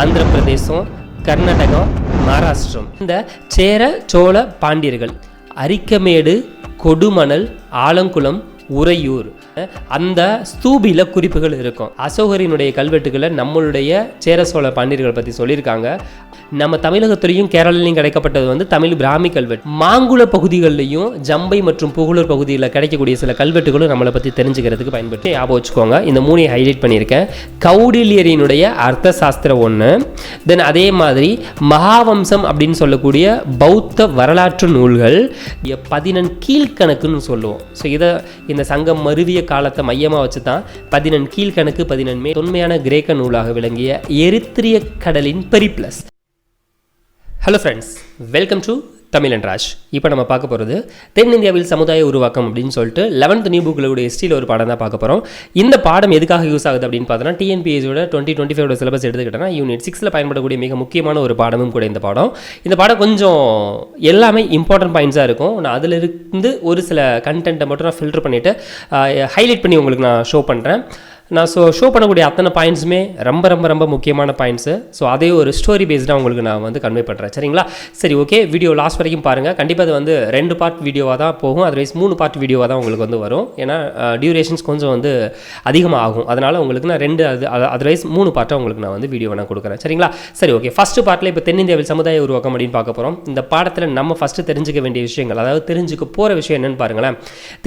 ஆந்திர பிரதேசம் கர்நாடகம் மகாராஷ்டிரம். இந்த சேர சோழ பாண்டியர்கள் அரிக்கமேடு கொடுமணல் ஆலங்குளம் உறையூர் அந்த ஸ்தூபியில் குறிப்புகள் இருக்கும். அசோகரினுடைய கல்வெட்டுகளை நம்மளுடைய சேர சோழ பாண்டியர்கள் பற்றி சொல்லியிருக்காங்க. நம்ம தமிழகத்திலையும் கேரளாலையும் கிடைக்கப்பட்டது வந்து தமிழ் பிராமி கல்வெட்டு. மாங்குள பகுதிகளிலையும் ஜம்பை மற்றும் புகழூர் பகுதியில் கிடைக்கக்கூடிய சில கல்வெட்டுகளும் நம்மளை பற்றி தெரிஞ்சுக்கிறதுக்கு பயன்பட்டு ஞாபகம் வச்சுக்கோங்க. இந்த மூணையும் ஹைலைட் பண்ணியிருக்கேன். கௌடில்யரினுடைய அர்த்த சாஸ்திரம் ஒன்று தென் அதே மாதிரி மகாவம்சம் அப்படின்னு சொல்லக்கூடிய பௌத்த வரலாற்று நூல்கள் பதினெண் கீழ்கணக்குன்னு சொல்லுவோம். ஸோ இதை இந்த சங்கம் மருவிய காலத்தை மையமாக வச்சு தான் பதினெண் கீழ்கணக்கு பதினெண்மே தொன்மையான கிரேக்க நூலாக விளங்கிய எரித்திரிய கடலின் Periplus. Hello friends welcome to Tamil Raj இப்போ நம்ம பார்க்க போகிறது தென்னிந்தியாவில் சமுதாய உருவாக்கம் அப்படின்னு சொல்லிட்டு லெவன்த் நியூ புக்கில் ஹிஸ்ட்ரியில் ஒரு பாடம் தான் பார்க்க போகிறோம் இந்த பாடம் எதுக்காக யூஸ் ஆகுது அப்படின்னு பார்த்தோன்னா டிஎன்பிஎஸோட டுவெண்ட்டி டுவெண்ட்டி ஃபைவ் சிலபஸ் எடுத்துக்கிட்டோன்னா யூனிட் சிக்ஸில் பயன்படக்கூடிய மிக முக்கியமான ஒரு பாடமும் கூட இந்த பாடம். இந்த பாடம் கொஞ்சம் எல்லாமே இம்பார்ட்டன்ட் பாயிண்ட்ஸாக இருக்கும். நான் அதில் இருந்து ஒரு சில கண்டென்ட்டை மட்டும் நான் ஃபில்டர் பண்ணிவிட்டு ஹைலைட் பண்ணி உங்களுக்கு நான் ஷோ பண்ணுறேன் நான் ஸோ ஷோ பண்ணக்கூடிய அத்தனை பாயிண்ட்ஸுமே ரொம்ப ரொம்ப ரொம்ப முக்கியமான பாயிண்ட்ஸு ஸோ அதே ஒரு ஸ்டோரி பேஸ்டாக உங்களுக்கு நான் வந்து கன்வே பண்ணுறேன் சரிங்களா? சரி ஓகே வீடியோ லாஸ்ட் வரைக்கும் பாருங்கள் கண்டிப்பாக அது வந்து ரெண்டு பார்ட் வீடியோவாக தான் போகும். அதர்வைஸ் மூணு பார்ட் வீடியோவாக தான் உங்களுக்கு வந்து வரும். ஏன்னா டியூரேஷன்ஸ் கொஞ்சம் வந்து அதிகமாக ஆகும் அதனால் உங்களுக்கு நான் ரெண்டு அது அதர்வைஸ் மூணு பார்ட்டாக உங்களுக்கு நான் வந்து வீடியோ நான் கொடுக்குறேன். சரிங்களா? சரி ஓகே ஃபஸ்ட்டு பார்ட்டில் இப்போ தென்னிந்தியாவில் சமுதாய உருவாக்கம் அப்படின்னு பார்க்க போகிறோம் இந்த பாடத்தில் நம்ம ஃபஸ்ட்டு தெரிஞ்சுக்க வேண்டிய விஷயங்கள் அதாவது தெரிஞ்சுக்க போகிற விஷயம் என்னன்னு பாருங்களேன்.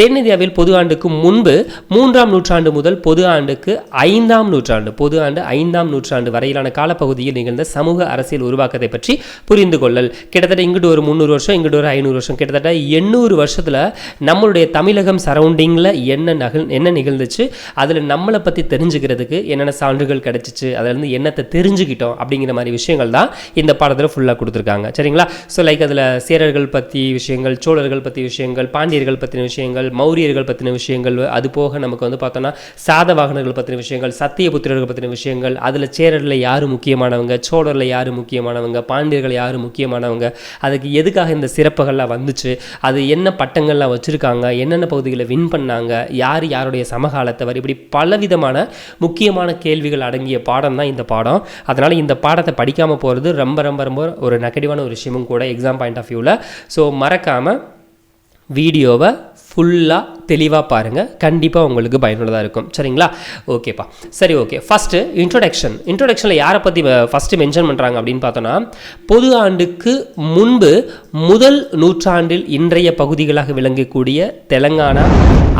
தென்னிந்தியாவில் பொது ஆண்டுக்கு முன்பு மூன்றாம் நூற்றாண்டு முதல் பொது ஆண்டு நூற்றாண்டுக்கு ஐந்தாம் நூற்றாண்டு பொது ஆண்டு ஐந்தாம் நூற்றாண்டு வரையிலான காலப்பகுதியில் நிகழ்ந்த சமூக அரசியல் உருவாக்கத்தை பற்றி புரிந்து கொள்ளல். கிட்டத்தட்ட இங்கிட்டு ஒரு முந்நூறு வருஷம் இங்கிட்டு ஒரு ஐநூறு வருஷம் கிட்டத்தட்ட எண்ணூறு வருஷத்தில் நம்மளுடைய தமிழகம் சரௌண்டிங்கில் என்ன நகல் என்ன நிகழ்ந்துச்சு அதில் நம்மளை பற்றி தெரிஞ்சுக்கிறதுக்கு என்னென்ன சான்றுகள் கிடச்சிச்சு அதுலேருந்து என்னத்தை தெரிஞ்சுக்கிட்டோம் அப்படிங்கிற மாதிரி விஷயங்கள் தான் இந்த பாடத்தில் ஃபுல்லாக கொடுத்துருக்காங்க. சரிங்களா? ஸோ லைக் அதில் சேரர்கள் பற்றி விஷயங்கள் சோழர்கள் பற்றி விஷயங்கள் பாண்டியர்கள் பற்றின விஷயங்கள் மௌரியர்கள் பற்றின விஷயங்கள் அது போக நமக்கு வந்து பார்த்தோன்னா சாதவாகனர்கள் பற்றின விஷயங்கள் சத்தியபுத்திரர்கள் பற்றின விஷயங்கள் அதில் சேரரில் யார் முக்கியமானவங்க சோழரில் யார் முக்கியமானவங்க பாண்டியர்கள் யார் முக்கியமானவங்க அதுக்கு எதுக்காக இந்த சிறப்புகள்லாம் வந்துச்சு அது என்ன பட்டங்கள்லாம் வச்சுருக்காங்க என்னென்ன பகுதிகளை வின் பண்ணாங்க யார் யாருடைய சமகாலத்தவர் இப்படி பலவிதமான முக்கியமான கேள்விகள் அடங்கிய பாடம் தான் இந்த பாடம். அதனால் இந்த பாடத்தை படிக்காமல் போகிறது ரொம்ப ரொம்ப ரொம்ப ஒரு நெகட்டிவான ஒரு விஷயமும் கூட எக்ஸாம் பாயிண்ட் ஆஃப் வியூவில் ஸோ மறக்காமல் வீடியோவை ஃபுல்லாக தெளிவாக பாருங்கள் கண்டிப்பாக உங்களுக்கு பயனுள்ளதாக இருக்கும். சரிங்களா? ஓகேப்பா. சரி ஓகே. ஃபஸ்ட்டு இன்ட்ரொடக்ஷன் இன்ட்ரொடக்ஷனில் யாரை பற்றி ஃபஸ்ட்டு மென்ஷன் பண்ணுறாங்க அப்படின்னு பார்த்தோன்னா பொது ஆண்டுக்கு முன்பு முதல் நூற்றாண்டில் இன்றைய பகுதிகளாக விளங்கக்கூடிய தெலங்கானா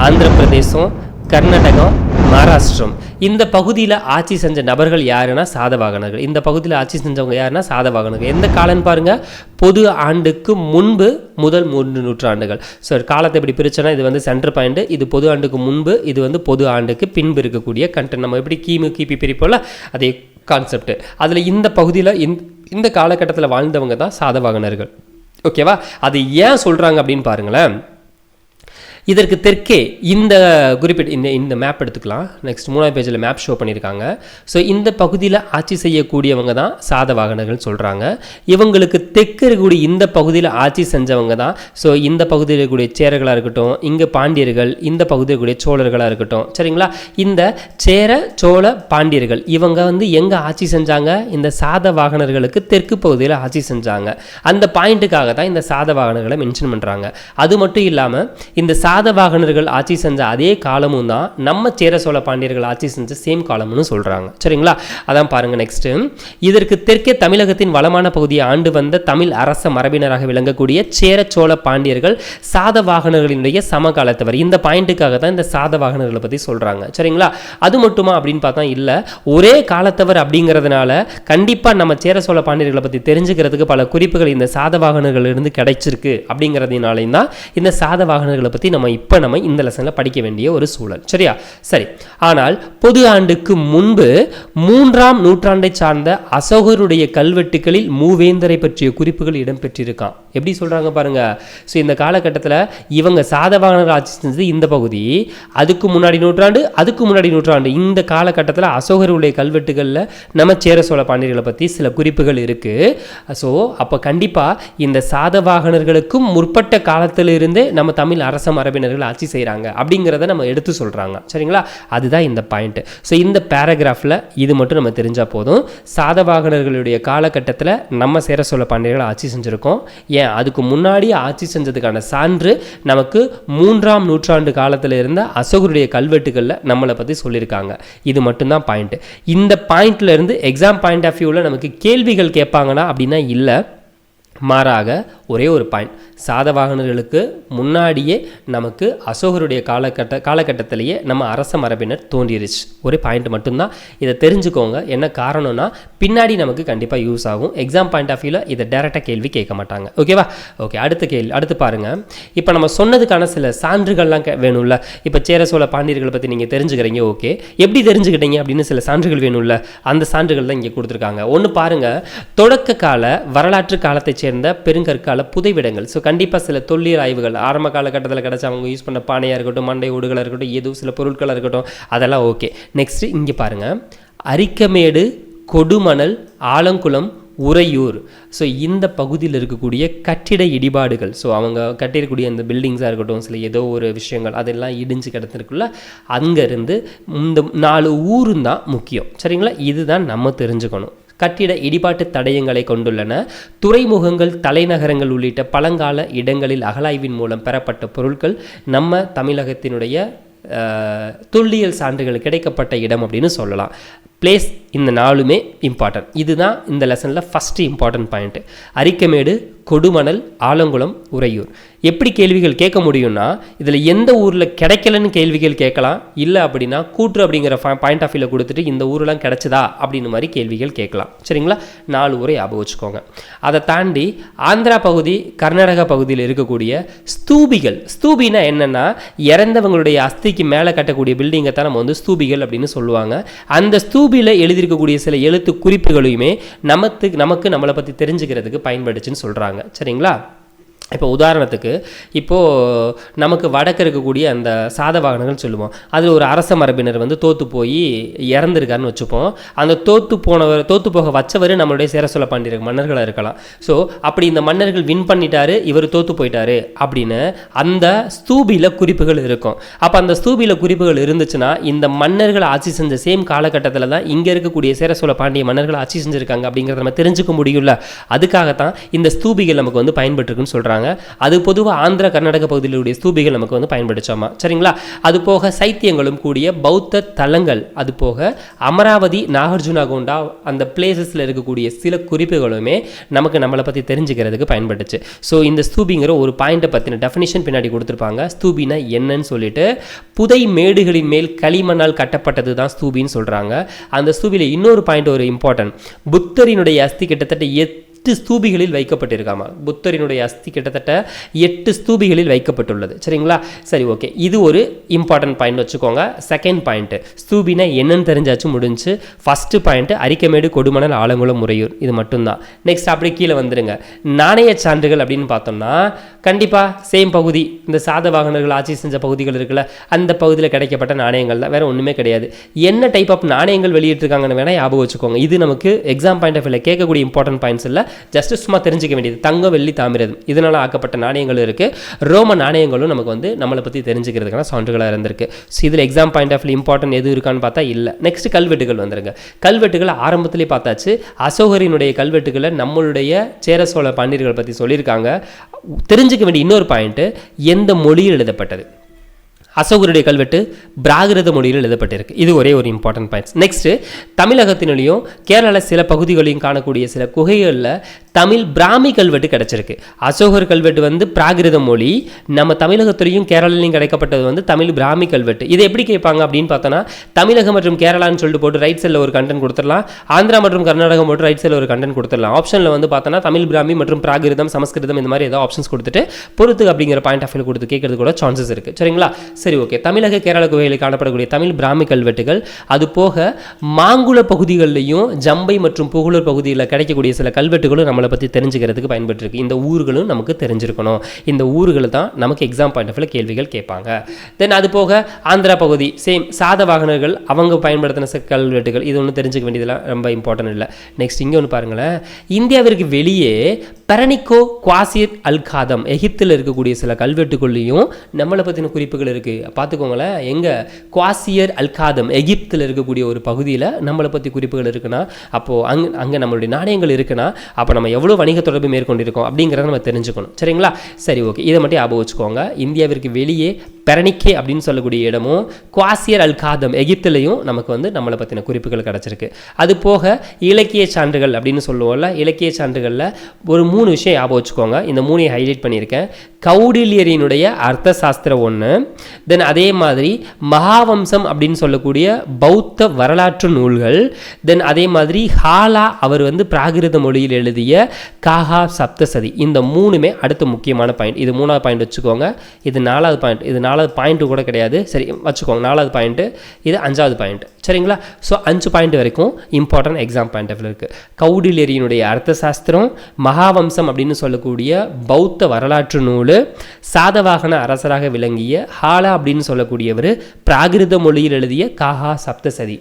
ஆந்திர பிரதேசம் கர்நாடகம் மகாராஷ்டிரம். இந்த பகுதியில் ஆட்சி செஞ்ச நபர்கள் யாருன்னா சாதவாகனர்கள். இந்த பகுதியில் ஆட்சி செஞ்சவங்க யாருன்னா சாதவாகனர்கள். எந்த காலம்னு பாருங்கள் பொது ஆண்டுக்கு முன்பு முதல் மூன்று நூற்றாண்டுகள். ஸோ காலத்தை இப்படி பிரிச்சோன்னா இது வந்து சென்டர் பாயிண்ட் இது பொது ஆண்டுக்கு முன்பு இது வந்து பொது ஆண்டுக்கு பின்பு இருக்கக்கூடிய கண்டென்ட் நம்ம எப்படி கிமு கிபி பிரிப்போம்ல அதே கான்செப்ட் அதில் இந்த பகுதியில் இந்த இந்த காலகட்டத்தில் வாழ்ந்தவங்க தான் சாதவாகனர்கள். ஓகேவா அது ஏன் சொல்கிறாங்க அப்படின்னு பாருங்களேன். இதற்கு தெற்கே இந்த குறிப்பிட்ட இந்த இந்த மேப் எடுத்துக்கலாம். நெக்ஸ்ட் மூணாவது பேஜில் மேப் ஷோ பண்ணியிருக்காங்க. ஸோ இந்த பகுதியில் ஆட்சி செய்யக்கூடியவங்க தான் சாதவாகனர்கள் சொல்கிறாங்க இவங்களுக்கு தெற்கு இருக்கக்கூடிய இந்த பகுதியில் ஆட்சி செஞ்சவங்க தான். ஸோ இந்த பகுதியில் இருக்கக்கூடிய சேரர்களாக இருக்கட்டும் இங்கே பாண்டியர்கள் இந்த பகுதியில் இருக்கக்கூடிய சோழர்களாக இருக்கட்டும். சரிங்களா? இந்த சேர சோழ பாண்டியர்கள் இவங்க வந்து எங்கே ஆட்சி செஞ்சாங்க? இந்த சாதவாகனர்களுக்கு தெற்கு பகுதியில் ஆட்சி செஞ்சாங்க. அந்த பாயிண்ட்டுக்காக தான் இந்த சாதவாகனர்களை மென்ஷன் பண்ணுறாங்க அது மட்டும் இல்லாமல் இந்த சாதவாகனர்கள் ஆட்சி செஞ்ச அதே காலமும் தான் நம்ம சேர சோழ பாண்டியர்கள் ஆட்சி செஞ்ச சேம் காலம்னு சொல்கிறாங்க சரிங்களா? அதான் பாருங்கள் நெக்ஸ்ட்டு இதற்கு தெற்கே தமிழகத்தின் வளமான பகுதியை ஆண்டு வந்த தமிழ் அரச மரபினராக விளங்கக்கூடிய சேர சோழ பாண்டியர்கள் சாதவாகனர்களினுடைய சமகாலத்தவர். இந்த பாயிண்ட்டுக்காக தான் இந்த சாதவாகனர்களை பற்றி சொல்கிறாங்க சரிங்களா? அது மட்டுமா அப்படின்னு பார்த்தா இல்லை. ஒரே காலத்தவர் அப்படிங்கிறதுனால கண்டிப்பாக நம்ம சேர சோழ பாண்டியர்களை பற்றி தெரிஞ்சுக்கிறதுக்கு பல குறிப்புகள் இந்த சாதவாகனர்கள் இருந்து கிடைச்சிருக்கு அப்படிங்கிறதுனாலையும் தான் இந்த சாதவாகனர்களை பற்றி நம்ம இப்போ நம்ம இந்த லெசனில் படிக்க வேண்டிய ஒரு சூழல். சரியா? சரி. ஆனால் பொது ஆண்டுக்கு முன்பு மூன்றாம் நூற்றாண்டை சார்ந்த அசோகருடைய கல்வெட்டுகளில் மூவேந்தரை பற்றிய குறிப்புகள் இடம்பெற்றிருக்கான் எப்படி சொல்கிறாங்க பாருங்கள் ஸோ இந்த காலகட்டத்தில் இவங்க சாதவாகனர் ஆட்சி செஞ்சது இந்த பகுதி. அதுக்கு முன்னாடி நூற்றாண்டு அதுக்கு முன்னாடி நூற்றாண்டு. இந்த காலகட்டத்தில் அசோகருடைய கல்வெட்டுகளில் நம்ம சேர சோழ பாண்டியர்களை பற்றி சில குறிப்புகள் இருக்குது ஸோ அப்போ கண்டிப்பாக இந்த சாதவாகனர்களுக்கும் முற்பட்ட காலத்திலிருந்தே நம்ம தமிழ் அரச மரபினர்கள் ஆட்சி செய்கிறாங்க அப்படிங்கிறத நம்ம எடுத்து சொல்கிறாங்க சரிங்களா? அதுதான் இந்த பாயிண்ட்டு ஸோ இந்த பேராகிராஃபில் இது மட்டும் நம்ம தெரிஞ்சால் போதும். சாதவாகனர்களுடைய காலகட்டத்தில் நம்ம சேர சோழ பாண்டியர்கள் ஆட்சி செஞ்சுருக்கோம். ஏன் அதுக்கு முன்னாடி ஆட்சி செஞ்சதுக்கான சான்று நமக்கு மூன்றாம் நூற்றாண்டு காலத்தில் இருந்த அசோகருடைய கல்வெட்டுகளில் நம்மளை பற்றி சொல்லியிருக்காங்க. இது மட்டும்தான் பாயிண்ட் இந்த பாயிண்ட்ல இருந்து எக்ஸாம் பாயிண்ட் ஆஃப் வியூவில் நமக்கு கேள்விகள் கேட்பாங்கன்னா அப்படின்னா இல்லை. மாறாக ஒரே ஒரு பாயிண்ட் சாதவாகனர்களுக்கு முன்னாடியே நமக்கு அசோகருடைய காலகட்ட காலகட்டத்திலேயே நம்ம அரச மரபினர் தோன்றிடுச்சு ஒரு பாயிண்ட் மட்டும்தான். இதை தெரிஞ்சுக்கோங்க. என்ன காரணம்னா பின்னாடி நமக்கு கண்டிப்பாக யூஸ் ஆகும். எக்ஸாம் பாயிண்ட் ஆஃப் வியூவில் இதை டேரெக்டாக கேள்வி கேட்க மாட்டாங்க. ஓகேவா ஓகே அடுத்த கேள்வி அடுத்து பாருங்கள் இப்போ நம்ம சொன்னதுக்கான சில சான்றுகள்லாம் வேணும்ல? இப்போ சேர சோழ பாண்டியர்களை பற்றி நீங்கள் தெரிஞ்சுக்கிறீங்க ஓகே எப்படி தெரிஞ்சுக்கிட்டீங்க அப்படின்னு சில சான்றுகள் வேணும்ல? அந்த சான்றுகள் தான் இங்கே கொடுத்துருக்காங்க. ஒன்று பாருங்கள் தொடக்க கால வரலாற்று காலத்தை சேர்ந்த பெருங்கற்கால புதைவிடங்கள். ஸோ கண்டிப்பாக சில தொல்லியல் ஆய்வுகள் ஆரம்ப காலகட்டத்தில் கிடச்ச அவங்க யூஸ் பண்ண பானையாக இருக்கட்டும் மண்டை ஓடுகளாக இருக்கட்டும் ஏதோ சில பொருட்களாக இருக்கட்டும் அதெல்லாம் ஓகே நெக்ஸ்ட்டு இங்கே பாருங்கள் அரிக்கமேடு கொடுமணல் ஆலங்குளம் உறையூர். ஸோ இந்த பகுதியில் இருக்கக்கூடிய கட்டிட இடிபாடுகள். ஸோ அவங்க கட்டிடக்கூடிய அந்த பில்டிங்ஸாக இருக்கட்டும் சில ஏதோ ஒரு விஷயங்கள் அதெல்லாம் இடிஞ்சு கிடந்திருக்குள்ள அங்கேருந்து இந்த நாலு ஊரும் தான் முக்கியம். சரிங்களா? இதுதான் நம்ம தெரிஞ்சுக்கணும். கட்டிட இடிபாட்டு தடயங்களை கொண்டுள்ளன. துறைமுகங்கள் தலைநகரங்கள் உள்ளிட்ட பழங்கால இடங்களில் அகலாய்வின் மூலம் பெறப்பட்ட பொருட்கள் நம்ம தமிழகத்தினுடைய அஹ், தொல்லியல் சான்றுகள் கிடைக்கப்பட்ட இடம் அப்படின்னு சொல்லலாம். பிளேஸ் இந்த நாலுமே இம்பார்ட்டன்ட் இதுதான் இந்த லெசனில் first important point Arikamedu Kodumanal Alangulam Uraiyur. எப்படி கேள்விகள் கேட்க முடியும்னா இதில் எந்த ஊரில் கிடைக்கலன்னு கேள்விகள் கேட்கலாம். இல்லை அப்படின்னா கூற்று அப்படிங்கிற பாயிண்ட் ஆஃப் வியூவில் கொடுத்துட்டு இந்த ஊரெலாம் கிடைச்சதா? அப்படின்னு மாதிரி கேள்விகள் கேட்கலாம். சரிங்களா? நாலு ஊரை ஞாபகம் வச்சுக்கோங்க. அதை தாண்டி ஆந்திரா பகுதி கர்நாடகா பகுதியில் இருக்கக்கூடிய ஸ்தூபிகள். ஸ்தூபினா என்னென்னா இறந்தவங்களுடைய அஸ்திக்கு மேலே கட்டக்கூடிய பில்டிங்கை தான் நம்ம வந்து ஸ்தூபிகள் அப்படின்னு சொல்லுவாங்க. அந்த ஸ்தூபியில் எழுதியிருக்கக்கூடிய சில எழுத்து குறிப்புகளையுமே நமக்கு நமக்கு நம்மளை பற்றி தெரிஞ்சுக்கிறதுக்கு பயன்படுச்சுன்னு சொல்கிறாங்க சரிங்களா? இப்போ உதாரணத்துக்கு இப்போது நமக்கு வடக்கு இருக்கக்கூடிய அந்த சாத வாகனங்கள் சொல்லுவோம். அதில் ஒரு அரச மரபினர் வந்து தோற்று போய் இறந்துருக்காருன்னு வச்சுப்போம். அந்த தோற்று போனவர் தோற்று போக வச்சவர் நம்மளுடைய சேர சோழ பாண்டியர் மன்னர்களாக இருக்கலாம். ஸோ அப்படி இந்த மன்னர்கள் வின் பண்ணிட்டாரு இவர் தோற்று போயிட்டாரு அப்படின்னு அந்த ஸ்தூபியில் குறிப்புகள் இருக்கும். அப்போ அந்த ஸ்தூபியில் குறிப்புகள் இருந்துச்சுன்னா இந்த மன்னர்கள் ஆட்சி செஞ்ச சேம் காலகட்டத்தில் தான் இங்கே இருக்கக்கூடிய சேர சோழ பாண்டிய மன்னர்கள் ஆட்சி செஞ்சுருக்காங்க அப்படிங்கிறத நம்ம தெரிஞ்சுக்க முடியும்ல. அதுக்காகத்தான் இந்த ஸ்தூபிகள் நமக்கு வந்து பயன்பட்டுருக்குன்னு சொல்கிறாங்க அது பொதுவாக ஆந்திர கர்நாடக பகுதியிலுடைய ஸ்தூபிகள் நமக்கு வந்து பயன்படுத்தோமா சரிங்களா? அது போக சைத்தியங்களும் கூடிய பௌத்த தலங்கள் அது போக அமராவதி நாகார்ஜுனாகோண்டா அந்த பிளேசஸில் இருக்கக்கூடிய சில குறிப்புகளுமே நமக்கு நம்மளை பற்றி தெரிஞ்சுக்கிறதுக்கு பயன்பட்டுச்சு ஸோ இந்த ஸ்தூபிங்கிற ஒரு பாயிண்ட்டை பற்றின டெஃபினிஷன் பின்னாடி கொடுத்துருப்பாங்க. ஸ்தூபினா என்னன்னு சொல்லிட்டு புதை மேடுகளின் மேல் களிமண்ணால் கட்டப்பட்டது தான் ஸ்தூபின்னு சொல்கிறாங்க அந்த ஸ்தூபியில் இன்னொரு பாயிண்ட் ஒரு இம்பார்ட்டன்ட் புத்தரினுடைய அஸ்தி கிட்டத்தட்ட எட்டு ஸ்தூபிகளில் வைக்கப்பட்டிருக்காமா? புத்தரினுடைய அஸ்தி கிட்டத்தட்ட எட்டு ஸ்தூபிகளில் வைக்கப்பட்டுள்ளது. சரிங்களா? சரி ஓகே. இது ஒரு இம்பார்ட்டன்ட் பாயிண்ட் வச்சுக்கோங்க. செகண்ட் பாயிண்ட் ஸ்தூபினா என்னன்னு தெரிஞ்சாச்சு முடிஞ்சு. ஃபஸ்ட்டு பாயிண்ட் அரிக்கமேடு கொடுமணல் ஆலங்குளம் முறையூர். இது மட்டும்தான். நெக்ஸ்ட் அப்படியே கீழே வந்துருங்க. நாணய சான்றுகள் அப்படின்னு பார்த்தோம்னா கண்டிப்பாக சேம் பகுதி. இந்த சாத வாகனர்கள் ஆட்சி செஞ்ச பகுதிகள் இருக்குல்ல அந்த பகுதியில் கிடைக்கப்பட்ட நாணயங்கள் தான் வேற ஒன்றுமே கிடையாது. என்ன டைப் ஆஃப் நாணயங்கள் வெளியிட்டிருக்காங்கன்னு வேணால் ஞாபகம் வச்சுக்கோங்க. இது நமக்கு எக்ஸாம் பாயிண்ட் ஆஃப் வியூவில் கேட்கக்கூடிய இம்பார்ட்டன்ட் பாயிண்ட்ஸ் இல்லை. ஜஸ்ட் சும்மா தெரிஞ்சிக்க வேண்டியது. தங்கம் வெள்ளி தாமிரதம் இதனால் ஆக்கப்பட்ட நாணயங்கள் இருக்குது ரோம நாணயங்களும் நமக்கு வந்து நம்மளை பற்றி தெரிஞ்சுக்கிறதுக்கான சான்றுகளாக இருந்திருக்கு. ஸோ இதில் எக்ஸாம் பாயிண்ட் ஆஃப் இம்பார்ட்டன்ட் எது இருக்கான்னு பார்த்தா இல்லை. நெக்ஸ்ட் கல்வெட்டுகள் வந்துருங்க. கல்வெட்டுகள் ஆரம்பத்திலே பார்த்தாச்சு. அசோகரினுடைய கல்வெட்டுகளை நம்மளுடைய சேர சோழ பாண்டியர்கள் பற்றி சொல்லியிருக்காங்க. தெரிஞ்சுக்க வேண்டிய இன்னொரு பாயிண்ட்டு எந்த மொழியில் எழுதப்பட்டது? அசோகருடைய கல்வெட்டு பிராகிருத மொழியில் எழுதப்பட்டிருக்கு. இது ஒரே ஒரு இம்பார்ட்டன்ட் பாயிண்ட்ஸ் நெக்ஸ்ட்டு தமிழகத்தினுடையும் கேரள சில பகுதிகளையும் காணக்கூடிய சில குகைகளில் தமிழ் பிராமி கல்வெட்டு கிடச்சிருக்கு. அசோகர் கல்வெட்டு வந்து பிராகிருத மொழி நம்ம தமிழகத்திலையும் கேரளாலையும் கிடைக்கப்பட்டது வந்து தமிழ் பிராமி கல்வெட்டு. இதை எப்படி கேட்பாங்க அப்படின்னு பார்த்தோன்னா தமிழகம் மற்றும் கேரளான்னு சொல்லிட்டு போட்டு ரைட் சைடில் ஒரு கண்டென்ட் கொடுத்துடலாம். ஆந்திரா மற்றும் கர்நாடகம் போட்டு ரைட் சைடில் ஒரு கண்டென்ட் கொடுத்துடலாம். ஆப்ஷனில் வந்து பார்த்தோன்னா தமிழ் பிராமி மற்றும் பிராகிருதம் சமஸ்கிருதம் இந்த மாதிரி ஏதோ ஆப்ஷன்ஸ் கொடுத்துட்டு பொறுத்து அப்படிங்கிற பாயிண்ட் ஆஃப் வியூ கொடுத்து கேட்கறது கூட சான்சஸ் இருக்குது சரிங்களா? சரி ஓகே தமிழக கேரள கோயிலில் காணப்படக்கூடிய தமிழ் பிராமி கல்வெட்டுகள் அது போக மாங்குள பகுதிகளிலையும் ஜம்பை மற்றும் புகழூர் பகுதியில் கிடைக்கக்கூடிய சில கல்வெட்டுகளும் நம்ம நம்மளை பற்றி தெரிஞ்சுக்கிறதுக்கு பயன்பட்டுருக்கு. இந்த ஊர்களும் நமக்கு தெரிஞ்சிருக்கணும். இந்த ஊர்கள் தான் நமக்கு எக்ஸாம் பாயிண்ட் ஆஃப் கேள்விகள் கேட்பாங்க. தென் அது போக ஆந்திரா பகுதி சேம் சாதவாகனர்கள் அவங்க பயன்படுத்தின கல்வெட்டுகள் இது ஒன்றும் தெரிஞ்சுக்க வேண்டியதெல்லாம் ரொம்ப இம்பார்ட்டன்ட் இல்லை. நெக்ஸ்ட் இங்கே ஒன்று பாருங்களேன். இந்தியாவிற்கு வெளியே பெரனிக்கோ குவாசிர் அல்காதம் எகிப்தில் இருக்கக்கூடிய சில கல்வெட்டுக்குள்ளேயும் நம்மளை பற்றின குறிப்புகள் இருக்குது பார்த்துக்கோங்களேன். எங்கே? குவாசியர் அல்காதம் எகிப்தில் இருக்கக்கூடிய ஒரு பகுதியில் நம்மளை பற்றி குறிப்புகள் இருக்குன்னா அப்போது அங் அங்கே நம்மளுடைய நாணயங்கள் இருக்குன்னா அப்போ நம்ம எவ்வளோ வணிக தொடர்பு மேற்கொண்டிருக்கோம் அப்படிங்கிறத நம்ம தெரிஞ்சுக்கணும். சரிங்களா? சரி ஓகே இதை மட்டும் ஞாபகம் வச்சுக்கோங்க. இந்தியாவிற்கு வெளியே பெரணிக்கே அப்படின்னு சொல்லக்கூடிய இடமும் குவாசியர் அல் காதம் எகிப்திலையும் நமக்கு வந்து நம்மளை பற்றின குறிப்புகள் கிடச்சிருக்கு. அது போக இலக்கிய சான்றுகள் அப்படின்னு சொல்லுவோம்ல இலக்கிய சான்றுகளில் ஒரு மூணு விஷயம் ஞாபகம் வச்சுக்கோங்க. இந்த மூணையும் ஹைலைட் பண்ணியிருக்கேன். கௌடில்யரினுடைய அர்த்த சாஸ்திரம் ஒன்று தென் அதே மாதிரி மகாவம்சம் அப்படின்னு சொல்லக்கூடிய பௌத்த வரலாற்று நூல்கள் தென் அதே மாதிரி ஹாலா அவர் வந்து பிராகிருத மொழியில் எழுதிய காஹா சப்தசதி. இந்த மூணுமே அடுத்த முக்கியமான பாயிண்ட் இது மூணாவது பாயிண்ட் வச்சுக்கோங்க. இது நாலாவது பாயிண்ட் இது நாலாவது பாயிண்ட்டு கூட கிடையாது. சரி வச்சுக்கோங்க. நாலாவது பாயிண்ட்டு இது அஞ்சாவது பாயிண்ட் சரிங்களா? ஸோ அஞ்சு பாயிண்ட் வரைக்கும் இம்பார்ட்டன்ட் எக்ஸாம் பாயிண்ட் ஆஃப் இருக்குது கௌடிலேரியனுடைய அர்த்த சாஸ்திரம் மகாவம்சம் அப்படின்னு சொல்லக்கூடிய பௌத்த வரலாற்று நூல் சாதவாகன அரசராக விளங்கிய ஹாலா அப்படின்னு சொல்லக்கூடியவர் பிராகிருத மொழியில் எழுதிய காஹா சப்தசதி.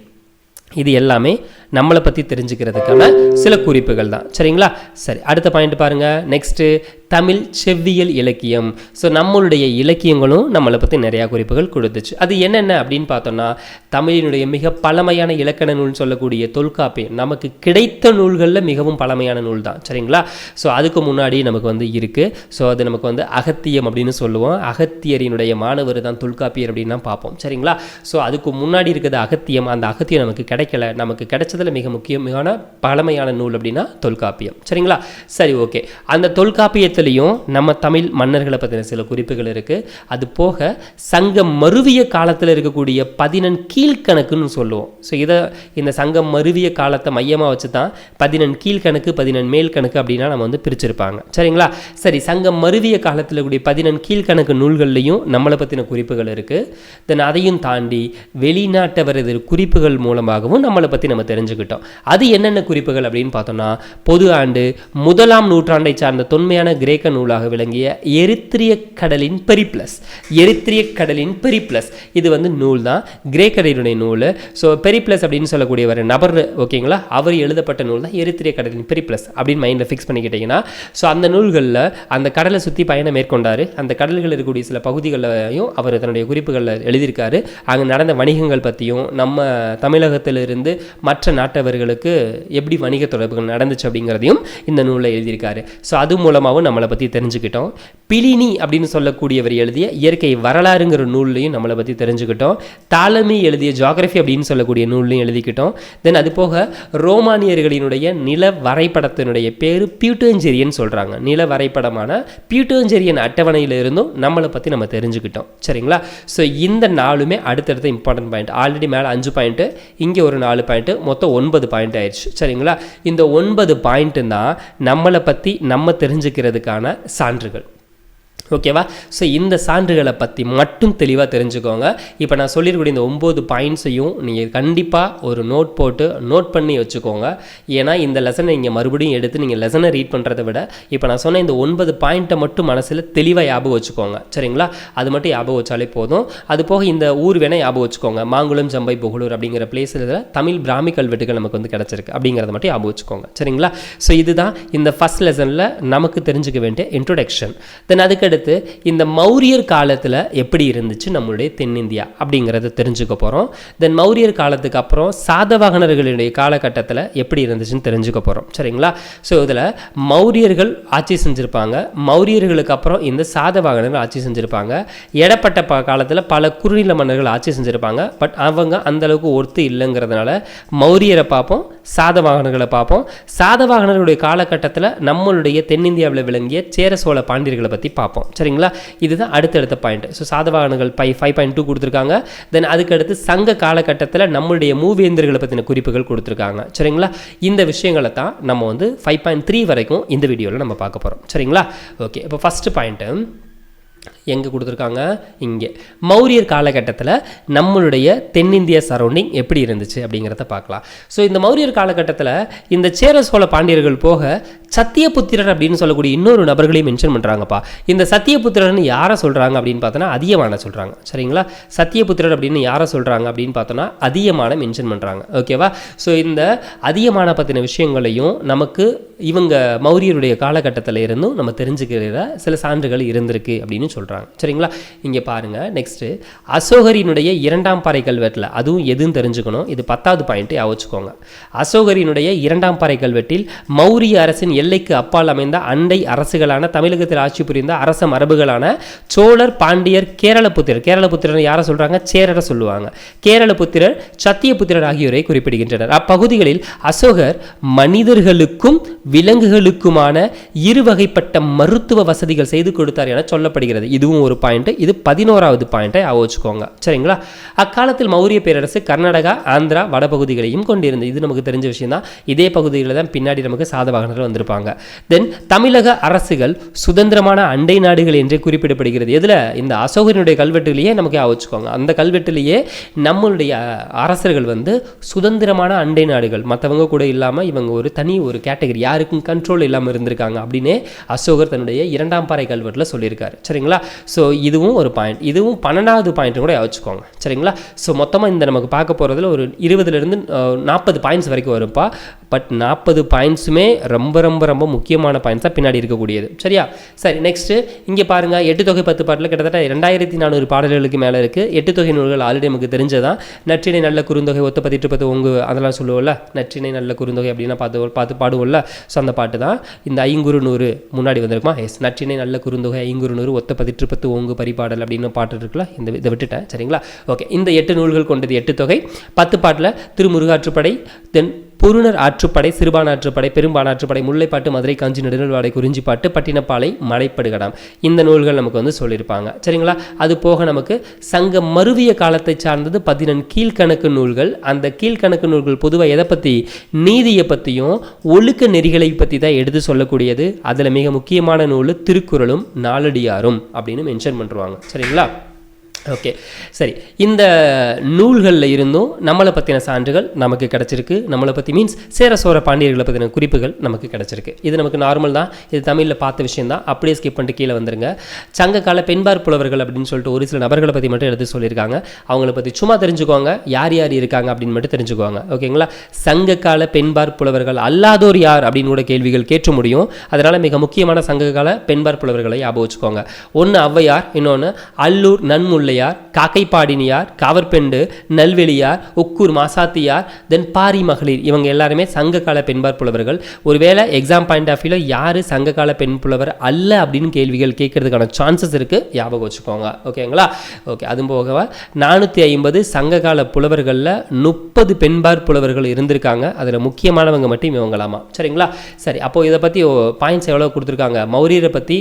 இது எல்லாமே நம்மளை பற்றி தெரிஞ்சுக்கிறதுக்கான சில குறிப்புகள் தான். சரிங்களா? சரி அடுத்த பாயிண்ட் பாருங்கள் நெக்ஸ்ட்டு தமிழ் செவ்வியல் இலக்கியம். ஸோ நம்மளுடைய இலக்கியங்களும் நம்மளை பற்றி நிறையா குறிப்புகள் கொடுத்துச்சு. அது என்னென்ன அப்படின்னு பார்த்தோம்னா தமிழினுடைய மிக பழமையான இலக்கண நூல் சொல்லக்கூடிய தொல்காப்பியம் நமக்கு கிடைத்த நூல்களில் மிகவும் பழமையான நூல் தான். சரிங்களா? ஸோ அதுக்கு முன்னாடி நமக்கு வந்து இருக்குது ஸோ அது நமக்கு வந்து அகத்தியம் அப்படின்னு சொல்லுவோம். அகத்தியரினுடைய மாணவர் தான் தொல்காப்பியர் அப்படின்னு பார்ப்போம். சரிங்களா? ஸோ அதுக்கு முன்னாடி இருக்கிறது அகத்தியம் அந்த அகத்தியம் நமக்கு கிடைக்கல. நமக்கு கிடைச்சதில் மிக முக்கியமான பழமையான நூல் அப்படின்னா தொல்காப்பியம். சரிங்களா? சரி ஓகே அந்த தொல்காப்பியத்தை தொல்காப்பியத்திலையும் நம்ம தமிழ் மன்னர்களை பற்றின சில குறிப்புகள் இருக்குது அது போக சங்கம் மருவிய காலத்தில் இருக்கக்கூடிய பதினெண் கீழ்கணக்குன்னு சொல்லுவோம். ஸோ இதை இந்த சங்கம் மருவிய காலத்தை மையமாக வச்சு தான் பதினெண் கீழ்கணக்கு பதினெண் மேல் கணக்கு அப்படின்னா நம்ம வந்து பிரிச்சிருப்பாங்க. சரிங்களா? சரி சங்கம் மருவிய காலத்தில் கூடிய பதினெண் கீழ்கணக்கு நூல்கள்லையும் நம்மளை பற்றின குறிப்புகள் இருக்குது தென் அதையும் தாண்டி வெளிநாட்டவரது குறிப்புகள் மூலமாகவும் நம்மளை பற்றி நம்ம தெரிஞ்சுக்கிட்டோம். அது என்னென்ன குறிப்புகள் அப்படின்னு பார்த்தோம்னா பொது ஆண்டு முதலாம் நூற்றாண்டை சார்ந்த தொன்மையான கிரேக்க நூலாக விளங்கிய எரித்திரிய கடலின் பெரிப்ளஸ். எரித்திரிய கடலின் பெரிப்ளஸ். இது வந்து நூல் தான் கிரேக்கரினுடைய நூல். ஸோ பெரிப்ளஸ் அப்படின்னு சொல்லக்கூடிய ஒரு நபர் ஓகேங்களா? அவர் எழுதப்பட்ட நூல் தான் எரித்திரிய கடலின் பெரிப்ளஸ் அப்படின்னு மைண்டில் ஃபிக்ஸ் பண்ணிக்கிட்டீங்கன்னா ஸோ அந்த நூல்களில் அந்த கடலை சுற்றி பயணம் மேற்கொண்டார். அந்த கடல்கள் இருக்கக்கூடிய சில பகுதிகளையும் அவர் தன்னுடைய குறிப்புகளில் எழுதியிருக்காரு. அங்கே நடந்த வணிகங்கள் பற்றியும் நம்ம தமிழகத்திலிருந்து மற்ற நாட்டவர்களுக்கு எப்படி வணிக தொடர்புகள் நடந்துச்சு அப்படிங்கிறதையும் இந்த நூலில் எழுதியிருக்காரு. ஸோ அது மூலமாகவும் நம்மளை பற்றி தெரிஞ்சுக்கிட்டோம். பிலினி அப்படின்னு சொல்லக்கூடியவர் எழுதிய இயற்கை வரலாறுங்கிற நூல்லையும் நம்மளை பற்றி தெரிஞ்சுக்கிட்டோம். தாலமி எழுதிய ஜியாகிரஃபி அப்படின்னு சொல்லக்கூடிய நூல்லையும் எழுதிக்கிட்டோம். தென் அது போக ரோமானியர்களினுடைய நில வரைபடத்தினுடைய பேர் பியூட்டோஞ்செரியன் சொல்கிறாங்க நில வரைபடமான பியூட்டோஞ்செரியன் அட்டவணையில் இருந்தும் நம்மளை பற்றி நம்ம தெரிஞ்சுக்கிட்டோம். சரிங்களா? ஸோ இந்த நாலுமே அடுத்தடுத்த இம்பார்ட்டன்ட் பாயிண்ட் ஆல்ரெடி மேலே அஞ்சு பாயிண்ட்டு இங்கே ஒரு நாலு பாயிண்ட்டு மொத்தம் ஒன்பது பாயிண்ட் ஆயிடுச்சு. சரிங்களா? இந்த ஒன்பது பாயிண்ட்டு தான் நம்மளை பற்றி நம்ம தெரிஞ்சுக்கிறதுக்கு தெரிஞ்சுக்கிறதுக்கான சான்றுகள் ஓகேவா ஸோ இந்த சான்றுகளை பற்றி மட்டும் தெளிவாக தெரிஞ்சுக்கோங்க. இப்போ நான் சொல்லியிருக்கக்கூடிய இந்த ஒம்பது பாயிண்ட்ஸையும் நீங்கள் கண்டிப்பாக ஒரு நோட் போட்டு நோட் பண்ணி வச்சுக்கோங்க. ஏன்னா இந்த லெசனை நீங்கள் மறுபடியும் எடுத்து நீங்கள் லெசனை ரீட் பண்ணுறதை விட இப்போ நான் சொன்ன இந்த ஒன்பது பாயிண்ட்டை மட்டும் மனசில் தெளிவாக ஞாபகம் வச்சுக்கோங்க. சரிங்களா? அது மட்டும் ஞாபகம் வச்சாலே போதும். அது போக இந்த ஊர் வேணால் ஞாபகம் வச்சுக்கோங்க. மாங்குளம் ஜம்பை புகழூர் அப்படிங்கிற பிளேஸில் தமிழ் பிராமி கல்வெட்டுகள் நமக்கு வந்து கிடச்சிருக்கு அப்படிங்கிறத மட்டும் ஞாபகம் வச்சுக்கோங்க. சரிங்களா? ஸோ இதுதான் இந்த ஃபஸ்ட் லெசனில் நமக்கு தெரிஞ்சுக்க வேண்டிய இன்ட்ரொடக்ஷன் தென் அடுத்து இந்த மௌரியர் காலத்தில் எப்படி இருந்துச்சு நம்மளுடைய தென்னிந்தியா அப்படிங்கிறத தெரிஞ்சுக்க போகிறோம் தென் மௌரியர் காலத்துக்கு அப்புறம் சாதவாகனர்களுடைய காலகட்டத்தில் எப்படி இருந்துச்சுன்னு தெரிஞ்சுக்க போகிறோம் சரிங்களா? ஸோ இதில் மௌரியர்கள் ஆட்சி செஞ்சுருப்பாங்க. மௌரியர்களுக்கு அப்புறம் இந்த சாதவாகனர்கள் ஆட்சி செஞ்சுருப்பாங்க. எடப்பட்ட ப காலத்தில் பல குறுநில மன்னர்கள் ஆட்சி செஞ்சுருப்பாங்க. பட் அவங்க அந்த அளவுக்கு ஒர்த்து இல்லைங்கிறதுனால மௌரியரை பார்ப்போம் சாதவாகனர்களை பார்ப்போம். சாதவாகனர்களுடைய காலகட்டத்தில் நம்மளுடைய தென்னிந்தியாவில் விளங்கிய சேர சோழ பாண்டியர்களை பற்றி பார்ப்போம். சரிங்களா? இதுதான் அடுத்தடுத்த பாயிண்ட் ஸோ சாதவாகனங்கள் பை ஃபைவ் பாயிண்ட் டூ கொடுத்துருக்காங்க. தென் அதுக்கடுத்து சங்க காலகட்டத்தில் நம்மளுடைய மூவேந்தர்களை பற்றின குறிப்புகள் கொடுத்துருக்காங்க. சரிங்களா? இந்த விஷயங்களை தான் நம்ம வந்து ஃபைவ் பாயிண்ட் த்ரீ வரைக்கும் இந்த வீடியோவில் நம்ம பார்க்க போகிறோம் சரிங்களா? ஓகே இப்போ ஃபஸ்ட்டு பாயிண்ட்டு எங்கே கொடுத்துருக்காங்க? இங்கே. மௌரியர் காலகட்டத்தில் நம்மளுடைய தென்னிந்திய சரௌண்டிங் எப்படி இருந்துச்சு அப்படிங்கிறத பார்க்கலாம். ஸோ இந்த மௌரியர் காலகட்டத்தில் இந்த சேர சோழ பாண்டியர்கள் போக சத்தியபுத்திரர் அப்படின்னு சொல்லக்கூடிய இன்னொரு நபர்களையும் மென்ஷன் பண்ணுறாங்கப்பா இந்த சத்தியபுத்திரர்னு யாரை சொல்கிறாங்க அப்படின்னு பார்த்தோன்னா அதியமான சொல்கிறாங்க சரிங்களா? சத்தியபுத்திரர் அப்படின்னு யாரை சொல்கிறாங்க அப்படின்னு பார்த்தோன்னா அதியமான மென்ஷன் பண்ணுறாங்க ஓகேவா ஸோ இந்த அதியமான பற்றின விஷயங்களையும் நமக்கு இவங்க மௌரியருடைய காலகட்டத்தில் இருந்தும் நம்ம தெரிஞ்சுக்கிற சில சான்றுகள் இருந்திருக்கு அப்படின்னு சொல்கிறாங்க சரிங்களா? இங்கே பாருங்கள் நெக்ஸ்ட்டு அசோகரினுடைய இரண்டாம் பாறை கல்வெட்டில் அதுவும் எதுவும் தெரிஞ்சுக்கணும். இது பத்தாவது பாயிண்ட்டை வச்சுக்கோங்க. அசோகரினுடைய இரண்டாம் பாறை கல்வெட்டில் மௌரிய அரசின் எல்லைக்கு அப்பால் அமைந்த அண்டை அரசுகளான தமிழகத்தில் ஆட்சி புரிந்த அரச மரபுகளான சோழர் பாண்டியர் கேரளபுத்திரர். கேரளபுத்திரர் யாரை சொல்கிறாங்க சேரரை சொல்லுவாங்க. கேரளபுத்திரர் சத்தியபுத்திரர் ஆகியோரை குறிப்பிடுகின்றனர். அப்பகுதிகளில் அசோகர் மனிதர்களுக்கும் விலங்குகளுக்குமான இருவகைப்பட்ட மருத்துவ வசதிகள் செய்து கொடுத்தார் என சொல்லப்படுகிறது. இதுவும் ஒரு பாயிண்ட். இது பதினோராவது பாயிண்ட்டை வச்சுக்கோங்க. சரிங்களா? அக்காலத்தில் மௌரிய பேரரசு கர்நாடகா ஆந்திரா வடபகுதிகளையும் கொண்டிருந்தது. இது நமக்கு தெரிஞ்ச விஷயம் தான் இதே பகுதிகளில் தான் பின்னாடி நமக்கு சாதவாகனர் வந்திருப்பாங்க. தென் தமிழக அரசுகள் சுதந்திரமான அண்டை நாடுகள் என்றே குறிப்பிடப்படுகிறது. இதில் இந்த அசோகரினுடைய கல்வெட்டுலேயே நமக்கு வச்சுக்கோங்க. அந்த கல்வெட்டுலேயே நம்மளுடைய அரசர்கள் வந்து சுதந்திரமான அண்டை நாடுகள். மற்றவங்க கூட இல்லாமல் இவங்க ஒரு தனி ஒரு கேட்டகரி. யாருக்கும் கண்ட்ரோல் இல்லாமல் இருந்திருக்காங்க அப்படின்னே அசோகர் தன்னுடைய இரண்டாம் பாறை கல்வெட்டில் சொல்லியிருக்காரு. சரிங்களா? ஸோ இதுவும் ஒரு பாயிண்ட் இதுவும் பன்னெண்டாவது பாயிண்ட் கூட வச்சுக்கோங்க. சரிங்களா? ஸோ மொத்தமாக இந்த நமக்கு பார்க்க போகிறதுல ஒரு இருபதுலேருந்து நாற்பது பாயிண்ட்ஸ் வரைக்கும் வரும்ப்பா. பட் நாற்பது பாயிண்ட்ஸுமே ரொம்ப ரொம்ப ரொம்ப முக்கியமான பாயிண்ட்ஸாக பின்னாடி இருக்கக்கூடியது. சரியா? சரி நெக்ஸ்ட்டு இங்கே பாருங்கள் எட்டு தொகை பத்து பாட்டில் கிட்டத்தட்ட ரெண்டாயிரத்தி நானூறு பாடல்களுக்கு மேலே இருக்குது எட்டு தொகை நூல்கள் ஆல்ரெடி நமக்கு தெரிஞ்சதான் நற்றினை நல்ல குறுந்தொகை ஒத்த பதிட்டு பத்து உங்கு அதெல்லாம் சொல்லுவோம்ல? நற்றினை நல்ல குறுந்தொகை அப்படின்னா பார்த்து பார்த்து பாடுவோம்ல? ஸோ அந்த பாட்டு தான். இந்த ஐங்குறு நூறு முன்னாடி வந்திருக்குமா? எஸ் நற்றினை நல்ல குறுந்தொகை ஐங்குறு நூறு ஒத்த பதிற்று பத்து ஓங்கு பரிபாடல் அப்படின்னு பாட்டு இருக்குல்ல? இந்த இதை விட்டுட்டேன். சரிங்களா? ஓகே இந்த எட்டு நூல்கள் கொண்டது எட்டு தொகை. பத்து பாட்டில் திருமுருகாற்றுப்படை தென் புருணர் ஆற்றுப்படை சிறுபான் ஆற்றுப்படை பெரும்பான் ஆற்றுப்படை முல்லைப்பாட்டு மதுரை காஞ்சி நெடுநல்வாடை குறிஞ்சிப்பாட்டு பட்டினப்பாலை மலைப்படுகடம். இந்த நூல்கள் நமக்கு வந்து சொல்லியிருப்பாங்க. சரிங்களா? அது போக நமக்கு சங்க மருவிய காலத்தை சார்ந்தது பதினெண் கீழ்கணக்கு நூல்கள். அந்த கீழ்கணக்கு நூல்கள் பொதுவாக எதை பற்றி நீதியை பற்றியும் ஒழுக்க நெறிகளை பற்றி தான் எடுத்து சொல்லக்கூடியது. அதில் மிக முக்கியமான நூல் திருக்குறளும் நாலடியாரும் அப்படின்னு மென்ஷன் பண்ணுவாங்க சரிங்களா? ஓகே சரி. இந்த நூல்களில் இருந்தும் நம்மளை பற்றின சான்றுகள் நமக்கு கிடச்சிருக்கு. நம்மளை பற்றி மீன்ஸ் சேர சோர பாண்டியர்களை பற்றின குறிப்புகள் நமக்கு கிடச்சிருக்கு. இது நமக்கு நார்மல் தான். இது தமிழில் பார்த்த விஷயம் தான். அப்படியே ஸ்கிப் பண்ணிட்டு கீழே வந்துருங்க. சங்ககால பெண்பார் புலவர்கள் அப்படின்னு சொல்லிட்டு ஒரு சில நபர்களை பற்றி மட்டும் எடுத்து சொல்லியிருக்காங்க. அவங்கள பற்றி சும்மா தெரிஞ்சுக்கோங்க. யார் யார் இருக்காங்க அப்படின்னு மட்டும் தெரிஞ்சுக்கோங்க. ஓகேங்களா சங்ககால பெண்பார் புலவர்கள் அல்லாதோர் யார் அப்படின்னு கூட கேள்விகள் கேட்க முடியும். அதனால் மிக முக்கியமான சங்ககால பெண்பார் புலவர்களை ஞாபகம் வச்சுக்கோங்க. ஒன்று ஔவையார் இன்னொன்று அல்லூர் பிள்ளையார் காக்கைப்பாடினியார் காவற்பெண்டு நல்வெளியார் உக்கூர் மாசாத்தியார் தென் பாரி மகளிர். இவங்க எல்லாருமே சங்ககால பெண்பார் புலவர்கள் ஒருவேளை எக்ஸாம் பாயிண்ட் ஆஃப் வியூவில் யார் சங்ககால பெண் புலவர் அல்ல அப்படின்னு கேள்விகள் கேட்கறதுக்கான சான்சஸ் இருக்குது ஞாபகம் வச்சுக்கோங்க. ஓகேங்களா ஓகே அதுவும் போக நானூற்றி ஐம்பது சங்ககால புலவர்களில் முப்பது பெண்பார் புலவர்கள் இருந்திருக்காங்க. அதில் முக்கியமானவங்க மட்டும் இவங்களாமா. சரிங்களா? சரி அப்போது இதை பற்றி பாயிண்ட்ஸ் எவ்வளோ கொடுத்துருக்காங்க? மௌரியரை பற்றி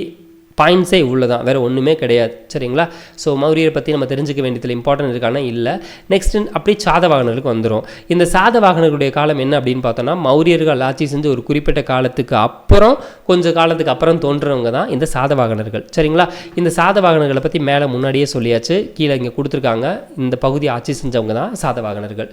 பாயிண்ட்ஸே உள்ளதான் வேறு ஒன்றுமே கிடையாது. சரிங்களா? ஸோ மௌரியரை பற்றி நம்ம தெரிஞ்சுக்க வேண்டியதில் இம்பார்ட்டன்ட் இருக்கானா? இல்லை. நெக்ஸ்ட் அப்படியே சாதவாகனர்களுக்கு வந்துடும் இந்த சாதவாகனர்களுடைய காலம் என்ன அப்படின்னு பார்த்தோன்னா மௌரியர்கள் ஆட்சி செஞ்சு ஒரு குறிப்பிட்ட காலத்துக்கு அப்புறம் கொஞ்சம் காலத்துக்கு அப்புறம் தோன்றவங்க தான் இந்த சாதவாகனர்கள் சரிங்களா? இந்த சாதவாகனர்களை பற்றி மேலே முன்னாடியே சொல்லியாச்சு. கீழே இங்கே கொடுத்துருக்காங்க. இந்த பகுதி ஆட்சி செஞ்சவங்க தான் சாதவாகனர்கள்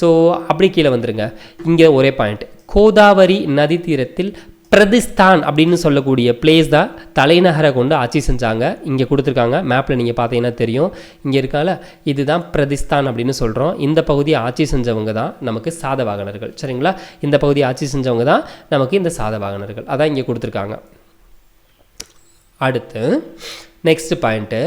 ஸோ அப்படி கீழே வந்துருங்க. இங்கே ஒரே பாயிண்ட் கோதாவரி நதி தீரத்தில் பிரதிஸ்தான் அப்படின்னு சொல்லக்கூடிய பிளேஸ் தான் தலைநகரை கொண்டு ஆட்சி செஞ்சாங்க. இங்கே கொடுத்துருக்காங்க. மேப்பில் நீங்கள் பார்த்தீங்கன்னா தெரியும். இங்கே இருக்கால இதுதான் பிரதிஸ்தான் அப்படின்னு சொல்கிறோம் இந்த பகுதியை ஆட்சி செஞ்சவங்க தான் நமக்கு சாதவாகனர்கள் சரிங்களா? இந்த பகுதியை ஆட்சி செஞ்சவங்க தான் நமக்கு இந்த சாதவாகனர்கள் அதான் இங்கே கொடுத்துருக்காங்க. அடுத்து நெக்ஸ்ட் பாயிண்ட்டு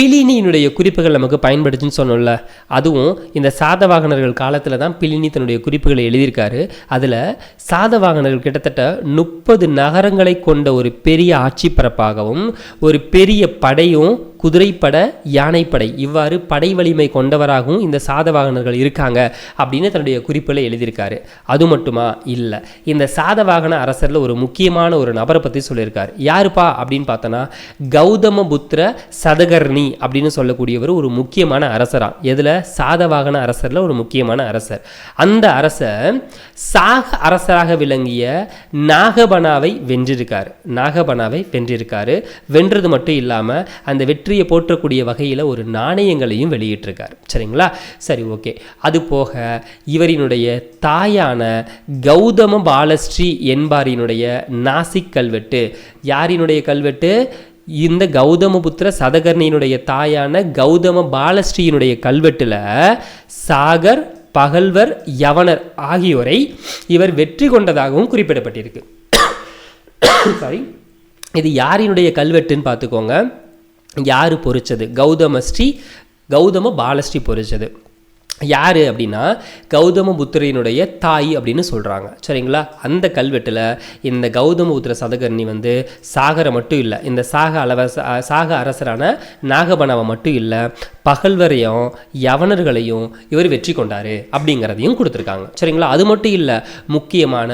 பிலினியினுடைய குறிப்புகள் நமக்கு பயன்படுச்சுன்னு சொன்னோம்ல அதுவும் இந்த சாதவாகனர்கள் காலத்தில் தான் பிலினி தன்னுடைய குறிப்புகளை எழுதியிருக்காரு. அதில் சாதவாகனர்கள் கிட்டத்தட்ட முப்பது நகரங்களை கொண்ட ஒரு பெரிய ஆட்சி பரப்பாகவும் ஒரு பெரிய படையும் குதிரைப்பட யானைப்படை. இவ்வாறு படை வலிமை கொண்டவராகவும் இந்த சாதவாகனர்கள் இருக்காங்க அப்படின்னு தன்னுடைய குறிப்பில் எழுதியிருக்காரு. அது மட்டுமா? இல்லை. இந்த சாதவாகன அரசரில் ஒரு முக்கியமான ஒரு நபரை பற்றி சொல்லியிருக்கார். யாருப்பா அப்படின்னு பார்த்தோன்னா கௌதம புத்திர சதகர்ணி அப்படின்னு சொல்லக்கூடியவர் ஒரு முக்கியமான அரசராம் எதில்? சாதவாகன அரசரில் ஒரு முக்கியமான அரசர். அந்த அரசர் சாக அரசராக விளங்கிய நாகபனாவை வென்றிருக்கார். நாகபனாவை வென்றிருக்காரு. வென்றது மட்டும் இல்லாமல் அந்த வெற்றி வெற்றியை போற்றக்கூடிய வகையில் ஒரு நாணயங்களையும் வெளியிட்டிருக்கார். சரிங்களா? சரி ஓகே. அது போக இவரினுடைய தாயான கௌதம பாலஸ்ரீ என்பாரினுடைய நாசிக் கல்வெட்டு. யாரினுடைய கல்வெட்டு? இந்த கௌதமபுத்திர சதகர்ணியினுடைய தாயான கௌதம பாலஸ்ரீயினுடைய கல்வெட்டில் சாகர் பகல்வர் யவனர் ஆகியோரை இவர் வெற்றி கொண்டதாகவும் குறிப்பிடப்பட்டிருக்கு. சாரி இது யாரினுடைய கல்வெட்டுன்னு பார்த்துக்கோங்க. யார் பொறிச்சது? கௌதம ஸ்ரீ கௌதம பாலஸ்ரீ பொறிச்சது. யார் அப்படின்னா கௌதம புத்திரையினுடைய தாய் அப்படின்னு சொல்கிறாங்க சரிங்களா? அந்த கல்வெட்டில் இந்த கௌதம புத்திர சதகர்ணி வந்து சாகரை மட்டும் இல்லை இந்த சாக அளவ சாக அரசரான நாகபனவை மட்டும் இல்லை பகல்வரையும் யவனர்களையும் இவர் வெற்றி கொண்டார் அப்படிங்கிறதையும் கொடுத்துருக்காங்க. சரிங்களா? அது மட்டும் இல்லை முக்கியமான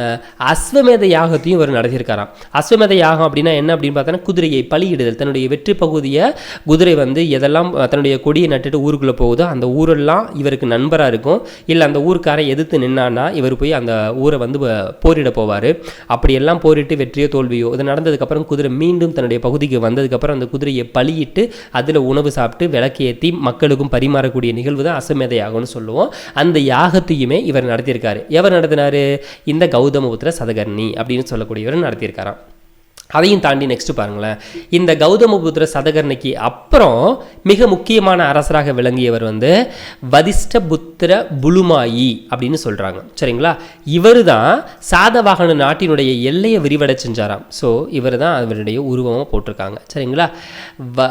அஸ்வமேத யாகத்தையும் இவர் நடத்தியிருக்காராம். அஸ்வமேத யாகம் அப்படின்னா என்ன அப்படின்னு பார்த்தோன்னா குதிரையை பலியிடுதல் தன்னுடைய வெற்றி பகுதியை குதிரை வந்து எதெல்லாம் தன்னுடைய கொடியை நட்டுட்டு ஊருக்குள்ளே போகுதோ அந்த ஊரெல்லாம் இவருக்கு நண்பராக இருக்கும். இல்லை அந்த ஊருக்காரன் எதிர்த்து நின்னான்னா இவர் போய் அந்த ஊரை வந்து போரிட போவார். அப்படியெல்லாம் போரிட்டு வெற்றியோ தோல்வியோ இது நடந்ததுக்கப்புறம் குதிரை மீண்டும் தன்னுடைய பகுதிக்கு வந்ததுக்கப்புறம் அந்த குதிரையை பலியிட்டு அதில் உணவு சாப்பிட்டு விளக்கேற்றி மக்களுக்கும் பரிமாறக்கூடிய நிகழ்வு தான் அசமேத யாகம்னு சொல்லுவோம். அந்த யாகத்தையுமே இவர் நடத்தியிருக்காரு. எவர் நடத்தினார்? இந்த கௌதமபுத்திர சதகர்ணி அப்படின்னு சொல்லக்கூடியவர் நடத்தியிருக்காராம். அதையும் தாண்டி நெக்ஸ்ட் பாருங்களேன். இந்த கௌதமபுத்திர சதகர்ணிக்கு அப்புறம் மிக முக்கியமான அரசராக விளங்கியவர் வந்து வதிஷ்ட புத்திர புலுமாயி அப்படின்னு சொல்கிறாங்க சரிங்களா? இவர் தான் சாதவாகன நாட்டினுடைய எல்லையை விரிவடை செஞ்சாராம். ஸோ இவர் தான் அவருடைய உருவமாக போட்டிருக்காங்க. சரிங்களா? வ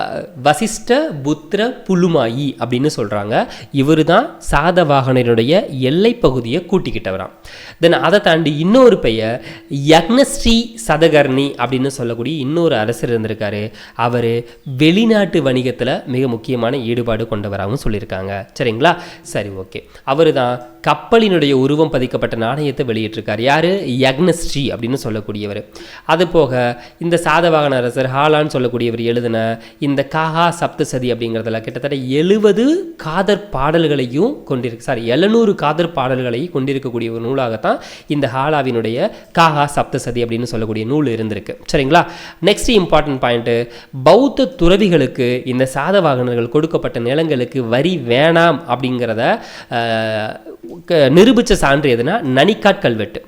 வசிஷ்ட புத்திர புலுமாயி அப்படின்னு சொல்கிறாங்க இவர் தான் சாதவாகனருடைய எல்லை பகுதியை கூட்டிக்கிட்டவராம். தென் அதை தாண்டி இன்னொரு பெயர் யக்னஸ்ரீ சதகர்ணி அப்படின்னு சொல்லக்கூடிய இன்னொரு அரசர் இருந்திருக்காரு. அவர் வெளிநாட்டு வணிகத்தில் மிக முக்கியமான ஈடுபாடு கொண்டவராகவும் சொல்லியிருக்காங்க. சரிங்களா? சரி ஓகே. அவர் தான் கப்பலினுடைய உருவம் பதிக்கப்பட்ட நாணயத்தை வெளியிட்டிருக்கார். யார்? யக்னஸ்ரீ அப்படின்னு சொல்லக்கூடியவர். அது போக இந்த சாதவாகன அரசர் ஹாலான்னு சொல்லக்கூடியவர் எழுதின இந்த காஹா சப்தசதி அப்படிங்கிறதுல கிட்டத்தட்ட எழுபது காதர் பாடல்களையும் கொண்டிருக்கு சாரி எழுநூறு காதர் பாடல்களையும் கொண்டிருக்கக்கூடிய ஒரு நூலாகத்தான் இந்த ஹாலாவினுடைய காஹா சப்தசதி அப்படின்னு சொல்லக்கூடிய நூல் இருந்திருக்கு. சரிங்களா? நெக்ஸ்ட் இம்பார்ட்டன்ட் பாயிண்ட்டு பௌத்த துறவிகளுக்கு இந்த சாதவாகனர்கள் கொடுக்கப்பட்ட நிலங்களுக்கு வரி வேணாம் அப்படிங்கிறத நிரூபித்த சான்று எதுனா நனிக்காட் கல்வெட்டு.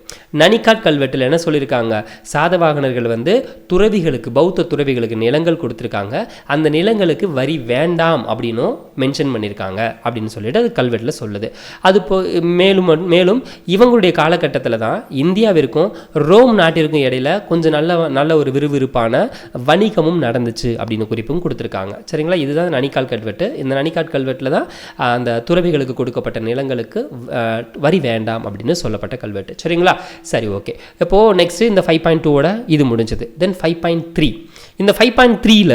நனிக்காட் கல்வெட்டில் என்ன சொல்லியிருக்காங்க? சாதவாகனர்கள் வந்து துறவிகளுக்கு பௌத்த துறவிகளுக்கு நிலங்கள் கொடுத்துருக்காங்க. அந்த நிலங்களுக்கு வரி வேண்டாம் அப்படின்னும் மென்ஷன் பண்ணியிருக்காங்க அப்படின்னு சொல்லிட்டு அது கல்வெட்டில் சொல்லுது. அது போ மேலும் மேலும் இவங்களுடைய காலகட்டத்தில் தான் இந்தியாவிற்கும் ரோம் நாட்டிற்கும் இடையில கொஞ்சம் நல்ல நல்ல ஒரு விறுவிறுப்பான வணிகமும் நடந்துச்சு அப்படின்னு குறிப்பும் கொடுத்துருக்காங்க. சரிங்களா? இதுதான் நனிக்கால் கல்வெட்டு. இந்த நனிக்கால் கல்வெட்டில் தான் அந்த துறவிகளுக்கு கொடுக்கப்பட்ட நிலங்களுக்கு வரி வேண்டாம் அப்படின்னு சொல்லப்பட்ட கல்வெட்டு. சரிங்களா? சரி ஓகே. இப்போது நெக்ஸ்ட்டு இந்த ஃபைவ் பாயிண்ட் டூவோட இது முடிஞ்சது. தென் ஃபைவ் பாயிண்ட் த்ரீ இந்த ஃபைவ் பாயிண்ட் த்ரீல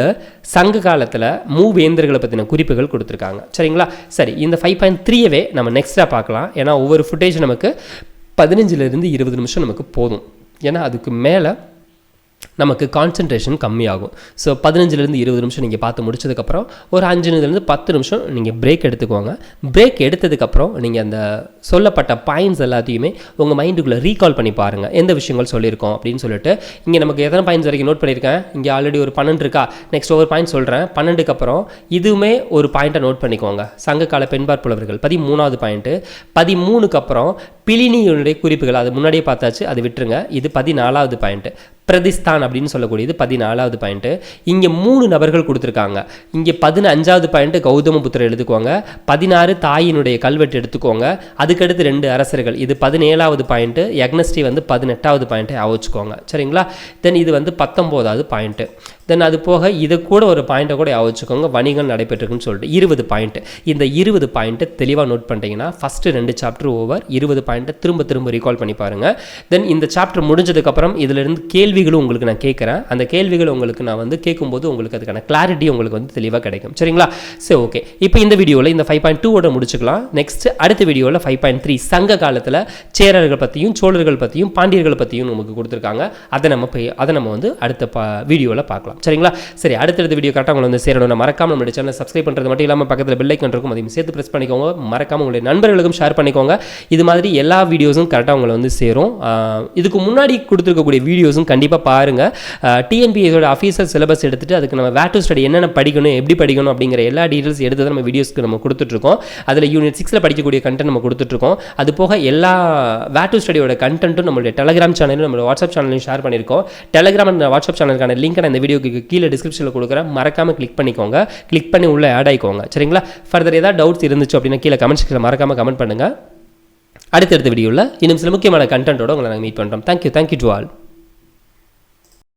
சங்க காலத்தில் மூவேந்தர்களை பற்றின குறிப்புகள் கொடுத்துருக்காங்க. சரிங்களா? சரி இந்த ஃபைவ் பாயிண்ட் த்ரீயவே நம்ம நெக்ஸ்ட்டாக பார்க்கலாம். ஏன்னா ஒவ்வொரு ஃபுட்டேஜ் நமக்கு பதினஞ்சுலேருந்து இருபது நிமிஷம் நமக்கு போதும். ஏன்னா அதுக்கு மேலே நமக்கு கான்சன்ட்ரேஷன் கம்மியாகும். ஸோ பதினஞ்சுலேருந்து இருபது நிமிஷம் நீங்கள் பார்த்து முடிச்சதுக்கப்புறம் ஒரு அஞ்சுலேருந்து பத்து நிமிஷம் நீங்கள் பிரேக் எடுத்துக்கோங்க. பிரேக் எடுத்ததுக்கப்புறம் நீங்கள் அந்த சொல்லப்பட்ட பாயிண்ட்ஸ் எல்லாத்தையுமே உங்கள் மைண்டுக்குள்ளே ரீகால் பண்ணி பாருங்கள் எந்த விஷயங்கள் சொல்லியிருக்கோம் அப்படின்னு சொல்லிட்டு இங்கே நமக்கு எத்தனை பாயிண்ட்ஸ் வரைக்கும் நோட் பண்ணியிருக்கேன்? இங்கே ஆல்ரெடி ஒரு பன்னெண்டு இருக்கா? நெக்ஸ்ட் ஒரு பாயிண்ட் சொல்கிறேன் பன்னெண்டுக்கு அப்புறம் இதுவுமே ஒரு பாயிண்ட்டை நோட் பண்ணிக்கோங்க. சங்ககால பெண்பார் புலவர்கள் பதிமூணாவது பாயிண்ட்டு பதிமூணுக்கு அப்புறம் பிலினியுடைய குறிப்புகள் அது முன்னாடியே பார்த்தாச்சு அது விட்டுருங்க. இது பதினாலாவது பாயிண்ட்டு பிரதிஸ்தான் அப்படின்னு சொல்லக்கூடியது பதினாலாவது பாயிண்ட்டு இங்கே மூணு நபர்கள் கொடுத்துருக்காங்க. இங்கே பதினஞ்சாவது பாயிண்ட்டு கௌதம புத்திரர் எடுத்துக்கோங்க பதினாறு தாயினுடைய கல்வெட்டு எடுத்துக்கோங்க. அதுக்கடுத்து ரெண்டு அரசர்கள். இது பதினேழாவது பாயிண்ட்டு யக்னஸ்ரீ வந்து பதினெட்டாவது பாயிண்ட்டை ஆவச்சுக்கோங்க சரிங்களா? தென் இது வந்து பத்தொம்போதாவது பாயிண்ட்டு தென் அது போக இது கூட ஒரு பாயிண்ட்டை கூட வச்சுக்கோங்க. வணிகம் நடைபெற்றிருக்குன்னு சொல்லிட்டு இருபது பாயிண்ட்டு இந்த இருபது பாயிண்ட்டை தெளிவாக நோட் பண்ணிட்டீங்கன்னா ஃபஸ்ட்டு ரெண்டு சாப்டர் ஓவர் இருபது பாயிண்ட்டை திரும்ப திரும்ப ரீகால் பண்ணி பாருங்கள் தென் இந்த சாப்டர் முடிஞ்சதுக்கப்புறம் இதிலிருந்து கேள்விகளும் உங்களுக்கு நான் கேட்குறேன். அந்த கேள்விகள் உங்களுக்கு நான் வந்து கேட்கும்போது உங்களுக்கு அதுக்கான கிளாரிட்டி உங்களுக்கு வந்து தெளிவாக கிடைக்கும். சரிங்களா? சரி ஓகே இப்போ இந்த வீடியோவில் இந்த ஃபைவ் பாயிண்ட் டூவோட முடிச்சுக்கலாம். நெக்ஸ்ட் அடுத்த வீடியோவில் ஃபைவ் பாயிண்ட் த்ரீ சங்க காலத்தில் சேரர்கள் பற்றியும் சோழர்கள் பற்றியும் பாண்டியர்கள் பற்றியும் நமக்கு கொடுத்துருக்காங்க. அதை நம்ம போய் அதை நம்ம வந்து அடுத்த பா வீடியோவில் பார்க்கலாம். சரிங்களா? சரி அடுத்தடுத்த வீடியோ கரெக்டாக உங்களை வந்து சேரணும் நான் மறக்காம நம்மளுடைய சேனல் சப்ஸ்கிரைப் பண்ணுறது மட்டும் இல்லாமல் பக்கத்தில் பெல் ஐக்கன் இருக்கும் அதையும் சேர்த்து ப்ரெஸ் பண்ணிக்கோங்க. மறக்காமல் உங்களுடைய நண்பர்களுக்கும் ஷேர் பண்ணிக்கோங்க. இது மாதிரி எல்லா வீடியோஸும் கரெக்டாக உங்களை வந்து சேரும். இதுக்கு முன்னாடி கொடுத்துருக்கக்கூடிய வீடியோஸும் கண்டிப்பாக பாருங்கள் டிஎன்பிஎஸோட அஃபீஷியல் சிலபஸ் எடுத்துட்டு அதுக்கு நம்ம வேட்டு ஸ்டடி என்னென்ன படிக்கணும் எப்படி படிக்கணும் அப்படிங்கிற எல்லா டீட்டெயில்ஸ் எடுத்து தான் நம்ம வீடியோஸ்க்கு நம்ம கொடுத்துட்ருக்கோம். அதில் யூனிட் சிக்ஸில் படிக்கக்கூடிய கண்டென்ட் நம்ம கொடுத்துட்ருக்கோம். அது போக எல்லா வேட்டு ஸ்டடியோட கண்டென்ட்டும் நம்மளுடைய டெலகிராம் சேனலும் நம்மளோட வாட்ஸ்அப் சேனலையும் ஷேர் பண்ணியிருக்கோம். டெலகிராம் அண்ட் வாட்ஸ்அப் சேனலுக்கான லிங்க் நான் இந்த வீடியோக்கு கீழே டிஸ்கிரிப்ஷனில் கொடுக்குறேன். மறக்காமல் கிளிக் பண்ணிக்கோங்க. கிளிக் பண்ணி உள்ளே ஆட் ஆகிக்கோங்க சரிங்களா? ஃபர்தர் ஏதாவது டவுட்ஸ் இருந்துச்சு அப்படின்னா கீழே கமெண்ட் செக்ஷனில் மறக்காமல் கமெண்ட் பண்ணுங்கள் அடுத்தடுத்த வீடியோவில் இன்னும் சில முக்கியமான கண்டென்ட்டோட உங்களை நாங்கள் மீட் பண்ணுறோம் தேங்க்யூ தேங்க்யூ டு ஆல்